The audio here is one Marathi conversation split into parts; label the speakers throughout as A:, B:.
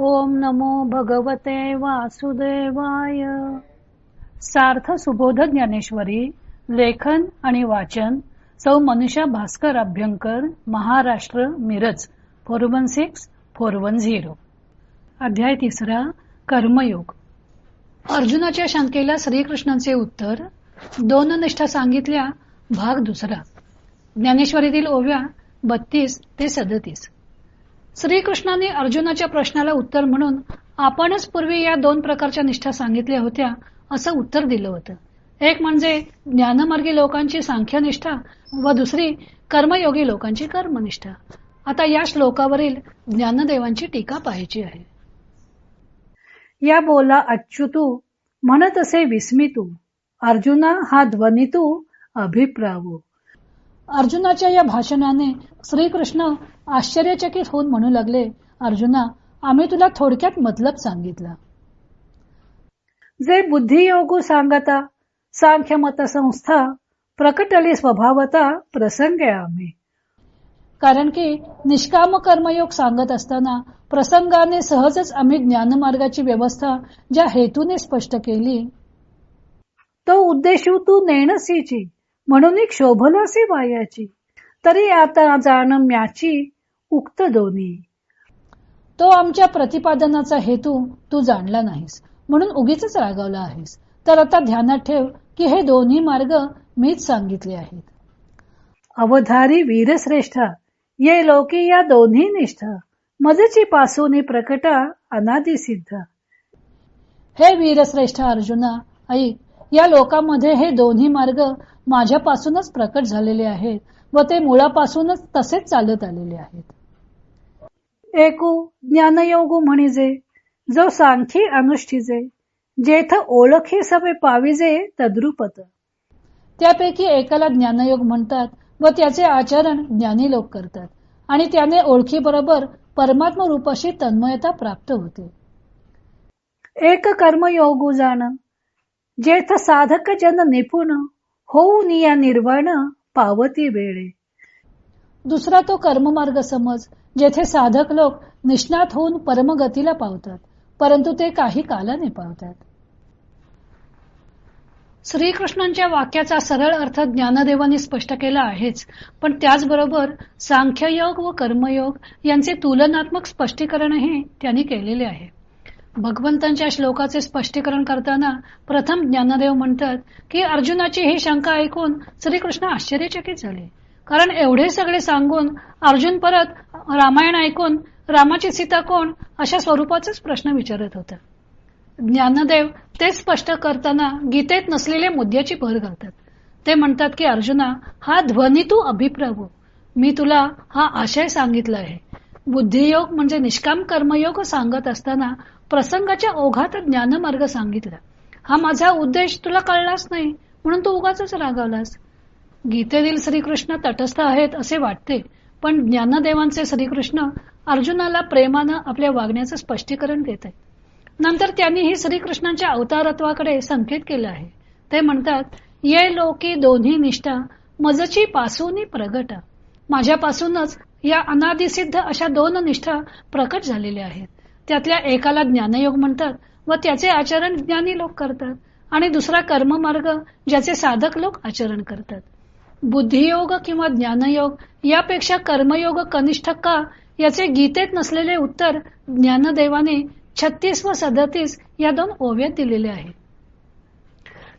A: ओम नमो भगवते वासुदेवाय. सार्थ सुबोध ज्ञानेश्वरी लेखन आणि वाचन सौ Manusha Bhaskar Abhyankar Maharashtra Miraj four one six four one zero. अध्याय तिसरा कर्मयोग. अर्जुनाच्या शंकेला श्रीकृष्णांचे उत्तर दोन निष्ठा सांगितल्या भाग दुसरा. ज्ञानेश्वरीतील ओव्या बत्तीस ते सदतीस. श्रीकृष्णाने अर्जुनाच्या प्रश्नाला उत्तर म्हणून आपणच पूर्वी या दोन प्रकारच्या निष्ठा सांगितल्या होत्या असं उत्तर दिलं होतं. एक म्हणजे ज्ञानमार्गी लोकांची सांख्यनिष्ठा व दुसरी कर्मयोगी लोकांची कर्मनिष्ठा. आता या श्लोकावरील ज्ञानदेवांची टीका पाहायची आहे. या बोला अच्युतू म्हणत असे विस्मितू अर्जुना हा ध्वनितू अभिप्रावू. अर्जुनाच्या या भाषणाने श्रीकृष्ण आश्चर्यचकित होऊन म्हणू लागले अर्जुना आम्ही तुला थोडक्यात मतलब सांगितला. जे बुद्धियोगू सांगता सांख्यमत संस्था प्रकटली स्वभावता प्रसंग आम्ही. कारण की निष्काम कर्मयोग सांगत असताना प्रसंगाने सहजच आम्ही ज्ञानमार्गाची व्यवस्था ज्या हेतूने स्पष्ट केली तो उद्देशू तू नेणसीची म्हणून एक शोभलासी वायाची. तरी आता जाण म्याची उक्त दोन्ही. तो आमच्या प्रतिपादनाचा हेतू तू जाणला नाहीस म्हणून उगीच रागावला आहेस. तर आता ध्यानात ठेव की हे दोन्ही मार्ग मीच सांगितले आहेत. अवधारी वीरश्रेष्ठ ये लोकी या दोन्ही निष्ठ मजची पासून प्रकटा अनादी सिद्ध हे वीरश्रेष्ठ अर्जुना ऐक या लोकांमध्ये हे दोन्ही मार्ग माझ्यापासूनच प्रकट झालेले आहेत व ते मुळापासूनच तसेच चालत आलेले आहेत. एकू ज्ञानयोगू म्हणिजे जो सांखी अनुष्ठिजे जेथ ओळखी सवे पाविजे तद्रुपत. त्यापैकी एकाला ज्ञानयोग म्हणतात व त्याचे आचरण ज्ञानी लोक करतात आणि त्याने ओळखीबरोबर परमात्म रूपाशी तन्मयता प्राप्त होते. एक कर्मयोगू जाण जेथ साधक जन निपुण होऊन या निर्वाण पावती वेळे. दुसरा तो कर्ममार्ग समज जेथे साधक लोक निष्णात होऊन परमगतीला पावतात परंतु ते काही कालाने पावतात. श्रीकृष्णांच्या वाक्याचा सरळ अर्थ ज्ञानदेवांनी स्पष्ट केला आहेच पण त्याचबरोबर सांख्ययोग व कर्मयोग यांचे तुलनात्मक स्पष्टीकरणही त्यांनी केलेले आहे. भगवंतांच्या श्लोकाचे स्पष्टीकरण करताना प्रथम ज्ञानदेव म्हणतात की अर्जुनाची ही शंका ऐकून श्रीकृष्ण आश्चर्यचकित झाले. कारण एवढे सगळे सांगून अर्जुन परत रामायण ऐकून रामाची सीता कोण अशा स्वरूपाचाच प्रश्न विचारत होता. ज्ञानदेव ते स्पष्ट करताना गीतेत नसलेल्या मुद्द्याची भर घालतात. ते म्हणतात की अर्जुना हा ध्वनी तू अभिप्रभू. मी तुला हा आशय सांगितला आहे. बुद्धियोग म्हणजे निष्काम कर्मयोग सांगत असताना प्रसंगाच्या ओघात ज्ञानमार्ग सांगितला. हा माझा उद्देश तुला कळलाच नाही म्हणून तू उगाच रागावलास. गीतेतील श्रीकृष्ण तटस्थ आहेत असे वाटते पण ज्ञानदेवांचे श्रीकृष्ण अर्जुनाला प्रेमानं आपल्या वागण्याचं स्पष्टीकरण देत आहेत नंतर त्यांनी ही श्रीकृष्णांच्या अवतारत्वाकडे संकेत केलं आहे. ते म्हणतात ये लोकी दोन्ही निष्ठा मजची पासून प्रगटा. माझ्यापासूनच या अनादिसिद्ध अशा दोन निष्ठा प्रकट झालेल्या आहेत. त्यातल्या एकाला ज्ञानयोग म्हणतात व त्याचे आचरण ज्ञानी लोक करतात आणि दुसरा कर्ममार्ग ज्याचे साधक लोक आचरण करतात. बुद्धियोग किंवा ज्ञानयोग यापेक्षा कर्मयोग कनिष्ठ का याचे गीतेत नसलेले उत्तर ज्ञानदेवाने छत्तीस व सदतीस या दोन ओव्यात दिलेले आहे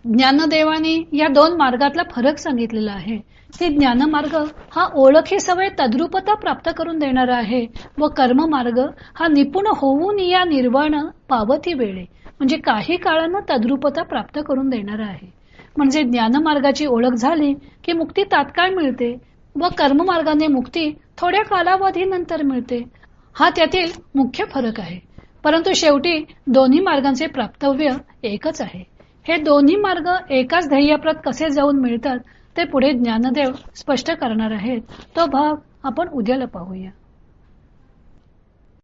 A: ज्ञानदेवाने या दोन मार्गातला फरक सांगितलेला आहे. की ज्ञानमार्ग हा ओळखी सवय तद्रुपता प्राप्त करून देणारा आहे व कर्ममार्ग हा निपुण होऊन या निर्वाण पावती वेळे म्हणजे काही काळानं तद्रुपता प्राप्त करून देणारा आहे. म्हणजे ज्ञानमार्गाची ओळख झाली की मुक्ती तात्काळ मिळते व कर्ममार्गाने मुक्ती थोड्या कालावधीनंतर मिळते. हा त्यातील मुख्य फरक आहे. परंतु शेवटी दोन्ही मार्गांचे प्राप्तव्य एकच आहे. हे दोन्ही मार्ग एकाच ध्येयप्रत कसे जाऊन मिळतात ते पुढे ज्ञानदेव स्पष्ट करणार आहेत. तो भाग आपण उद्याला पाहूया.